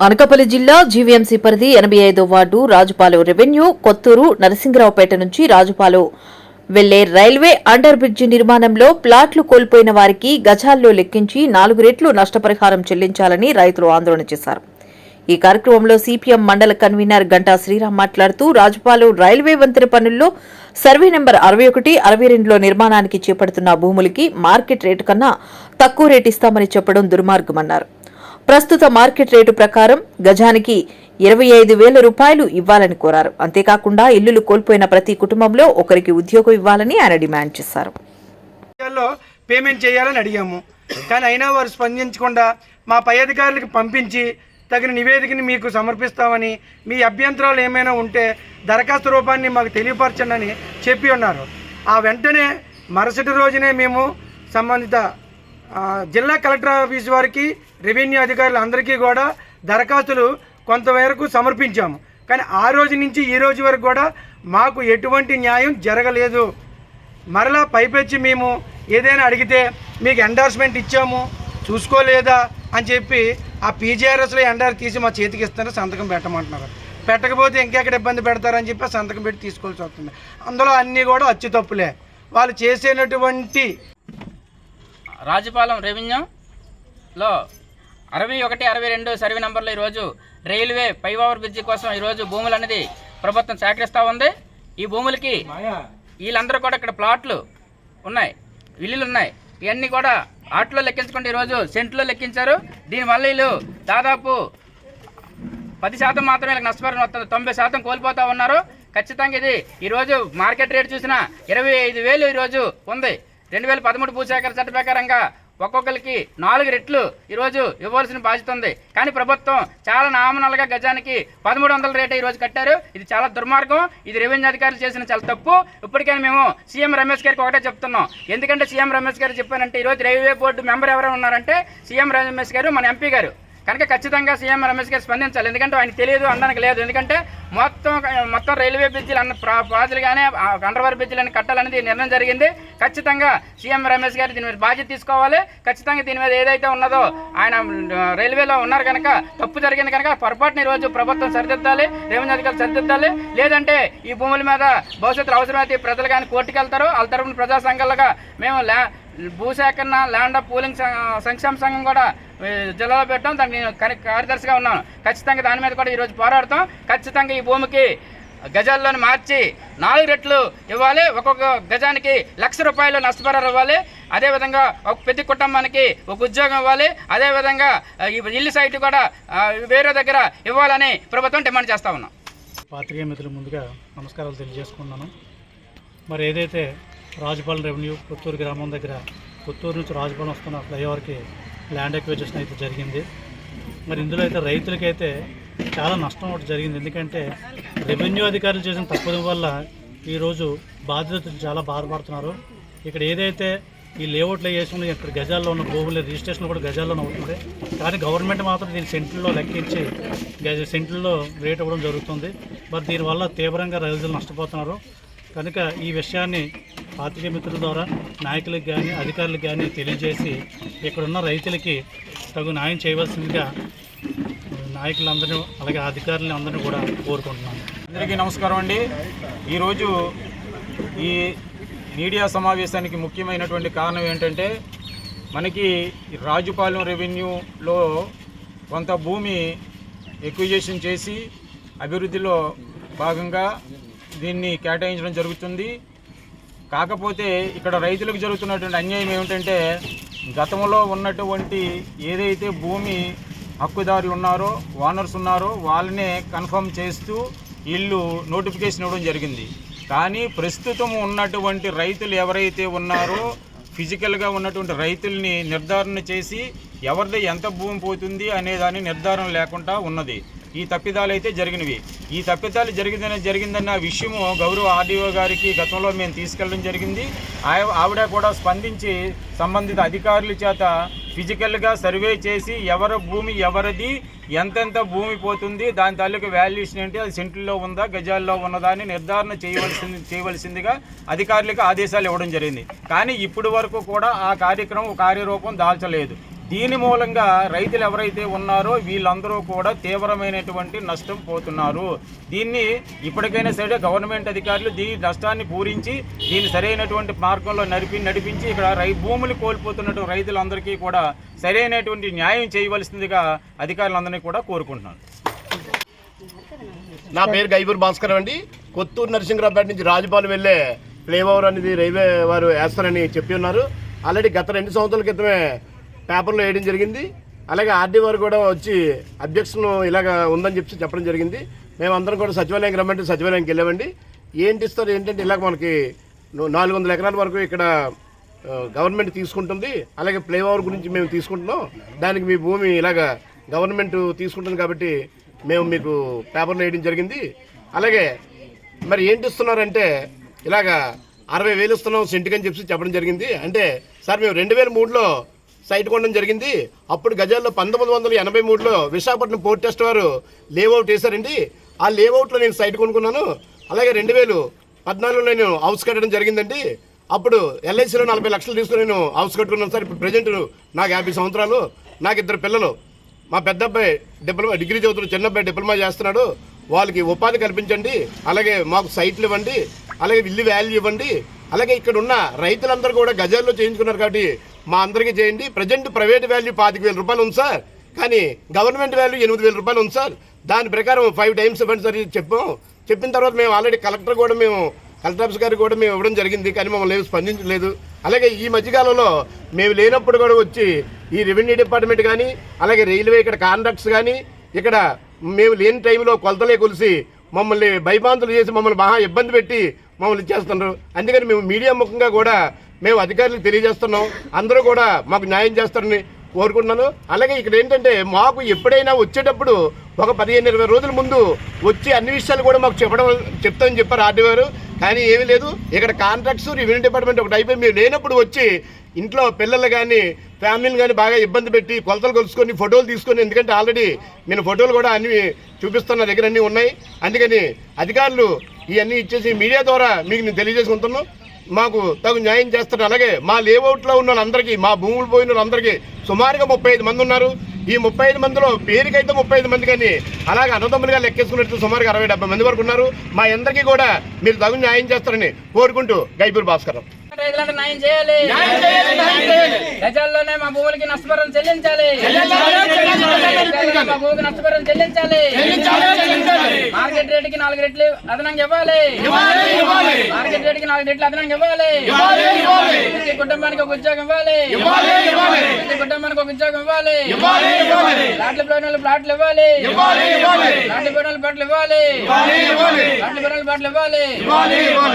అనకాపల్లి జిల్లా జీవీఎంసీ పరిధి ఎనభై ఐదో వార్డు రాజుపాలెం రెవెన్యూ కొత్తూరు నరసింగరావుపేట నుంచి రాజుపాలెం వెళ్ళే రైల్వే అండర్ బ్రిడ్జి నిర్మాణంలో ప్లాట్లు కోల్పోయిన వారికి గజాల్లో లెక్కించి నాలుగు రెట్లు నష్టపరిహారం చెల్లించాలని రైతులు ఆందోళన చేశారు. ఈ కార్యక్రమంలో సిపిఎం మండల కన్వీనర్ గంటా శ్రీరామ్ మాట్లాడుతూ రాజుపాలెం రైల్వే వంతెన పనుల్లో సర్వే నెంబర్ అరవై ఒకటి అరవై రెండులో నిర్మాణానికి చేపడుతున్న భూములకి మార్కెట్ రేటు కన్నా తక్కువ రేటు ఇస్తామని చెప్పడం దుర్మార్గమన్నారు. ప్రస్తుత మార్కెట్ రేటు ప్రకారం గజానికి ఇరవై ఐదు వేల రూపాయలు ఇవ్వాలని కోరారు. అంతేకాకుండా ఇల్లులు కోల్పోయిన ప్రతి కుటుంబంలో ఒకరికి ఉద్యోగం ఇవ్వాలని ఆయన డిమాండ్ చేశారు. పేమెంట్ చేయాలని అడిగాము. కానీ అయినా వారు స్పందించకుండా మా పై అధికారులకు పంపించి తగిన నివేదికని మీకు సమర్పిస్తామని మీ అభ్యంతరాలు ఏమైనా ఉంటే దరఖాస్తు రూపాన్ని మాకు తెలియపరచండి అని చెప్పి ఉన్నారు. ఆ వెంటనే మరుసటి రోజునే మేము సంబంధిత జిల్లా కలెక్టర్ ఆఫీస్ వారికి రెవెన్యూ అధికారులు అందరికీ కూడా దరఖాస్తులు కొంతవరకు సమర్పించాము. కానీ ఆ రోజు నుంచి ఈ రోజు వరకు కూడా మాకు ఎటువంటి న్యాయం జరగలేదు. మరలా పైపెచ్చి మేము ఏదైనా అడిగితే మీకు ఎండార్స్మెంట్ ఇచ్చాము చూసుకోలేదా అని చెప్పి ఆ పీజీఆర్ఎస్లో ఎండార్ తీసి మా చేతికి ఇస్తారు సంతకం పెట్టమంటున్నారు. పెట్టకపోతే ఇంకెక్కడ ఇబ్బంది పెడతారని చెప్పి సంతకం పెట్టి తీసుకోవాల్సి వస్తుంది. అందులో అన్నీ కూడా అచ్చు తప్పులే వాళ్ళు చేసేటటువంటి రాజపాలెం రెవెన్యూలో అరవై ఒకటి అరవై రెండు సర్వే నెంబర్లో ఈరోజు రైల్వే పై ఓవర్ బ్రిడ్జి కోసం ఈరోజు భూములు అనేది ప్రభుత్వం సేకరిస్తూ ఉంది. ఈ భూములకి వీళ్ళందరూ కూడా ఇక్కడ ప్లాట్లు ఉన్నాయి ఇల్లులు ఉన్నాయి. ఇవన్నీ కూడా ఆటలో లెక్కించుకుంటే ఈరోజు సెంట్లో లెక్కించారు. దీనివల్ల వీళ్ళు దాదాపు పది శాతం మాత్రమే వీళ్ళకి నష్టపరిహారం వస్తుంది. తొంభై శాతం కోల్పోతా ఉన్నారు. ఖచ్చితంగా ఇది ఈరోజు మార్కెట్ రేట్ చూసినా ఇరవై ఐదు వేలు ఈరోజు ఉంది. రెండు వేల పదమూడు భూసేకరణ చట్ట ప్రకారంగా ఒక్కొక్కరికి నాలుగు రెట్లు ఈరోజు ఇవ్వాల్సిన బాధ్యత ఉంది. కానీ ప్రభుత్వం చాలా నామనాలుగా గజానికి పదమూడు వందల రేటు ఈరోజు కట్టారు. ఇది చాలా దుర్మార్గం. ఇది రెవెన్యూ అధికారులు చేసిన చాలా తప్పు. ఇప్పటికైనా మేము సీఎం రమేష్ గారికి ఒకటే చెప్తున్నాం. ఎందుకంటే సీఎం రమేష్ గారు చెప్పానంటే ఈరోజు రైల్వే బోర్డు మెంబర్ ఎవరైనా ఉన్నారంటే సీఎం రమేష్ గారు మన ఎంపీ గారు. కనుక ఖచ్చితంగా సీఎం రమేష్ గారు స్పందించాలి. ఎందుకంటే ఆయన తెలియదు అనడానికి లేదు. ఎందుకంటే మొత్తం మొత్తం రైల్వే బ్రిడ్జిలు అన్న ప్రాజెక్టులు కానీ అండర్వర్ బ్రిడ్జిలు అని కట్టాలనేది నిర్ణయం జరిగింది. ఖచ్చితంగా సీఎం రమేష్ గారు దీని మీద బాధ్యత తీసుకోవాలి. ఖచ్చితంగా దీని మీద ఏదైతే ఉన్నదో ఆయన రైల్వేలో ఉన్నారు కనుక తప్పు జరిగింది కనుక పొరపాటున ఈరోజు ప్రభుత్వం సరిదిద్దాలి రెవెన్యూ అధికారులు సరిదిద్దాలి. లేదంటే ఈ భూముల మీద భవిష్యత్తులో అవసరమైతే ప్రజలు కానీ కోర్టుకు వెళ్తారు. వాళ్ళ తరఫున ప్రజా సంఘాలుగా మేము ల్యా భూసేకరణ ల్యాండ్ ఆఫ్ పూలింగ్ సం- సంక్షేమ సంఘం కూడా జిల్లాలో పెట్టడం దానికి కార్యదర్శిగా ఉన్నాను ఖచ్చితంగా దాని మీద కూడా ఈరోజు పోరాడతాం. ఖచ్చితంగా ఈ భూమికి గజాల్లోని మార్చి నాలుగు రెట్లు ఇవ్వాలి. ఒక్కొక్క గజానికి లక్ష రూపాయలు నష్టపరాలు ఇవ్వాలి. అదేవిధంగా ఒక పెద్ద కుటుంబానికి ఒక ఉద్యోగం ఇవ్వాలి. అదేవిధంగా ఈ ఇల్లు సైట్ కూడా వేరే దగ్గర ఇవ్వాలని ప్రభుత్వం డిమాండ్ చేస్తా ఉన్నాం. పాత్రికేయ మిత్రులు ముందుగా నమస్కారాలు తెలియజేసుకున్నాను మరి ఏదైతే రాజుపాలెం రెవెన్యూ పుత్తూరు గ్రామం దగ్గర పుత్తూరు నుంచి రాజుపాలెం వస్తున్న ఫ్లైఓవర్కి ల్యాండ్ ఎక్విజిషన్ అయితే జరిగింది. మరి ఇందులో అయితే రైతులకైతే చాలా నష్టం ఒకటి జరిగింది. ఎందుకంటే రెవెన్యూ అధికారులు చేసిన తప్పుల వల్ల ఈరోజు బాధితులు చాలా బాధపడుతున్నారు. ఇక్కడ ఏదైతే ఈ లేఅవుట్లు వేసుకుని ఇక్కడ గజాల్లో ఉన్న భూములు రిజిస్ట్రేషన్ కూడా గజాల్లోనే అవుతుంది కానీ గవర్నమెంట్ మాత్రం దీన్ని సెంట్రల్లో లెక్కించి గజ సెంట్రల్లో రేట్ ఇవ్వడం జరుగుతుంది. మరి దీనివల్ల తీవ్రంగా రైతులు నష్టపోతున్నారు. కనుక ఈ విషయాన్ని పాత్రికేయ మిత్రుల ద్వారా నాయకులకు కానీ అధికారులకు కానీ తెలియజేసి ఇక్కడున్న రైతులకి తగు న్యాయం చేయవలసిందిగా నాయకులందరూ అలాగే అధికారులని అందరినీ కూడా కోరుకుంటున్నాను అందరికీ నమస్కారం అండి. ఈరోజు ఈ మీడియా సమావేశానికి ముఖ్యమైనటువంటి కారణం ఏంటంటే మనకి రాజుపాలెం రెవెన్యూలో కొంత భూమి ఎక్విజేషన్ చేసి అభివృద్ధిలో భాగంగా దీన్ని కేటాయించడం జరుగుతుంది. కాకపోతే ఇక్కడ రైతులకు జరుగుతున్నటువంటి అన్యాయం ఏమిటంటే గతంలో ఉన్నటువంటి ఏదైతే భూమి హక్కుదారులు ఉన్నారో ఓనర్స్ ఉన్నారో వాళ్ళనే కన్ఫర్మ్ చేస్తూ ఇల్లు నోటిఫికేషన్ ఇవ్వడం జరిగింది. కానీ ప్రస్తుతం ఉన్నటువంటి రైతులు ఎవరైతే ఉన్నారో ఫిజికల్గా ఉన్నటువంటి రైతుల్ని నిర్ధారణ చేసి ఎవరిది ఎంత భూమి పోతుంది అనే దాని నిర్ధారణ లేకుండా ఉన్నది. ఈ తప్పిదాలు అయితే జరిగినవి. ఈ తప్పిదాలు జరిగిందని జరిగిందన్న విషయము గౌరవ ఆర్డీఓ గారికి గతంలో మేము తీసుకెళ్ళడం జరిగింది. ఆవిడ కూడా స్పందించి సంబంధిత అధికారుల చేత ఫిజికల్గా సర్వే చేసి ఎవరి భూమి ఎవరిది ఎంతెంత భూమి పోతుంది దాని తాలూకు వాల్యుయేషన్ ఏంటి అది సెంట్రల్లో ఉందా గజాల్లో ఉన్నదా అని నిర్ధారణ చేయవలసింది చేయవలసిందిగా అధికారులకు ఆదేశాలు ఇవ్వడం జరిగింది. కానీ ఇప్పటి వరకు కూడా ఆ కార్యక్రమం కార్యరూపం దాల్చలేదు. దీని మూలంగా రైతులు ఎవరైతే ఉన్నారో వీళ్ళందరూ కూడా తీవ్రమైనటువంటి నష్టం పోతున్నారు. దీన్ని ఇప్పటికైనా సరే గవర్నమెంట్ అధికారులు దీని నష్టాన్ని పూరించి దీన్ని సరైనటువంటి మార్గంలో నడిపి నడిపించి ఇక్కడ రై భూములు కోల్పోతున్నటువంటి రైతులందరికీ కూడా సరైనటువంటి న్యాయం చేయవలసిందిగా అధికారులందరినీ కూడా కోరుకుంటున్నాను. నా పేరు గైబూర్ భాస్కర్ అండి. కొత్తూరు నరసింహరావుపేట నుంచి రాజపాలెం వెళ్ళే ఫ్లైఓవర్ అనేది రైల్వే వారు వేస్తారని చెప్పి ఉన్నారు. ఆల్రెడీ గత రెండు సంవత్సరాల క్రితమే పేపర్లో వేయడం జరిగింది. అలాగే ఆర్డీ వారు కూడా వచ్చి అబ్జెక్షన్ ఇలాగ ఉందని చెప్పి చెప్పడం జరిగింది. మేమందరం కూడా సచివాలయం రమ్మంటే సచివాలయంకి వెళ్ళామండి. ఏంటి ఇస్తారు ఏంటంటే ఇలాగ మనకి నాలుగు వందల ఎకరాల వరకు ఇక్కడ గవర్నమెంట్ తీసుకుంటుంది. అలాగే ఫ్లైఓవర్ గురించి మేము తీసుకుంటున్నాం. దానికి మీ భూమి ఇలాగ గవర్నమెంట్ తీసుకుంటుంది కాబట్టి మేము మీకు పేపర్లు వేయడం జరిగింది. అలాగే మరి ఏంటి ఇస్తున్నారంటే ఇలాగా అరవై వేలు ఇస్తున్నాం సెంటుకని అని చెప్పి చెప్పడం జరిగింది. అంటే సార్ మేము రెండు వేల మూడులో సైట్ కొనడం జరిగింది. అప్పుడు గజాల్లో పంతొమ్మిది వందల ఎనభై మూడులో విశాఖపట్నం పోర్ట్ ట్రస్ట్ వారు లేఅవుట్ వేశారండి. ఆ లేఅవుట్లో నేను సైట్ కొనుక్కున్నాను. అలాగే రెండు వేలు పద్నాలుగులో నేను హౌస్ కట్టడం జరిగిందండి. అప్పుడు ఎల్ఐసిలో నలభై లక్షలు తీసుకుని నేను హౌస్ కట్టుకున్నాను సార్. ఇప్పుడు ప్రజెంట్ నాకు యాభై సంవత్సరాలు. నాకు ఇద్దరు పిల్లలు. మా పెద్ద అబ్బాయి డిప్లొమా డిగ్రీ చదువుతున్న చిన్న అబ్బాయి డిప్లొమా చేస్తున్నాడు. వాళ్ళకి ఉపాధి కల్పించండి. అలాగే మాకు సైట్లు ఇవ్వండి. అలాగే ఇల్లు వాల్యూ ఇవ్వండి. అలాగే ఇక్కడ ఉన్న రైతులందరూ కూడా గజాల్లో చేయించుకున్నారు కాబట్టి మా అందరికీ చేయండి. ప్రజెంట్ ప్రైవేట్ వాల్యూ పాతిక వేల రూపాయలు ఉంది సార్. కానీ గవర్నమెంట్ వాల్యూ ఎనిమిది వేల రూపాయలు ఉంది సార్. దాని ప్రకారం ఫైవ్ టైమ్స్ ఇవ్వండి సార్ ఇది చెప్పాం. చెప్పిన తర్వాత మేము ఆల్రెడీ కలెక్టర్ కూడా మేము కలెక్టర్ ఆఫీస్ గారికి కూడా మేము ఇవ్వడం జరిగింది. కానీ మమ్మల్ని ఏమి స్పందించలేదు. అలాగే ఈ మధ్యకాలంలో మేము లేనప్పుడు కూడా వచ్చి ఈ రెవెన్యూ డిపార్ట్మెంట్ కానీ అలాగే రైల్వే ఇక్కడ కాంట్రాక్ట్స్ కానీ ఇక్కడ మేము లేని టైంలో కొలతలే కొలిసి మమ్మల్ని భయభాంతులు చేసి మమ్మల్ని బాగా ఇబ్బంది పెట్టి మమ్మల్ని ఇచ్చేస్తున్నారు. అందుకని మేము మీడియా ముఖంగా కూడా మేము అధికారులకు తెలియజేస్తున్నాం. అందరూ కూడా మాకు న్యాయం చేస్తారని కోరుకుంటున్నాను. అలాగే ఇక్కడ ఏంటంటే మాకు ఎప్పుడైనా వచ్చేటప్పుడు ఒక పదిహేను ఇరవై రోజుల ముందు వచ్చి అన్ని విషయాలు కూడా మాకు చెప్పడం చెప్తామని చెప్పారు ఆర్డీ గారు. కానీ ఏమీ లేదు. ఇక్కడ కాంట్రాక్ట్స్ రెవెన్యూ డిపార్ట్మెంట్ ఒకటి అయిపోయి మీరు లేనప్పుడు వచ్చి ఇంట్లో పిల్లలు కానీ ఫ్యామిలీని కానీ బాగా ఇబ్బంది పెట్టి కొలతలు కొలుసుకొని ఫోటోలు తీసుకొని ఎందుకంటే ఆల్రెడీ నేను ఫోటోలు కూడా అన్ని చూపిస్తున్న దగ్గర అన్నీ ఉన్నాయి. అందుకని అధికారులు ఇవన్నీ ఇచ్చేసి మీడియా ద్వారా మీకు నేను తెలియజేసుకుంటున్నాను. మాకు తగు న్యాయం చేస్తారు అలాగే మా లేఅవుట్లో ఉన్న వాళ్ళందరికీ మా భూములు పోయిన వాళ్ళందరికీ సుమారుగా ముప్పై ఐదు మంది ఉన్నారు. ఈ ముప్పై ఐదు మందిలో పేరుకైతే ముప్పై ఐదు మంది కానీ అలాగే అన్నదమ్ములుగా లెక్కేసుకున్నట్టు సుమారుగా అరవై డెబ్బై మంది వరకు ఉన్నారు. మా అందరికీ కూడా మీరు తగు న్యాయం చేస్తారని కోరుకుంటూ గైపూర్ భాస్కర్. న్యాయం చేయాలి. గజాల్లోనే మా భూములకి నష్టపరం చెల్లించాలి. గజాల్లో మా భూమికి నష్టపరం చెల్లించాలి. మార్కెట్ రేటుకి నాలుగు రెట్లు అదనంగా ఇవ్వాలి. నాలుగు రెట్లు అదనంగా ఇవ్వాలి. ప్రతి కుటుంబానికి ఒక ఉద్యోగం ఇవ్వాలి. ప్రతి కుటుంబానికి ఒక ఉద్యోగం ఇవ్వాలి. ప్లాట్లు పోయిన ప్లాట్లు ఇవ్వాలి. ప్లాట్లు పోయిన ప్లాట్లు ఇవ్వాలి. ప్లాట్లు పోయిన ప్లాట్లు ఇవ్వాలి.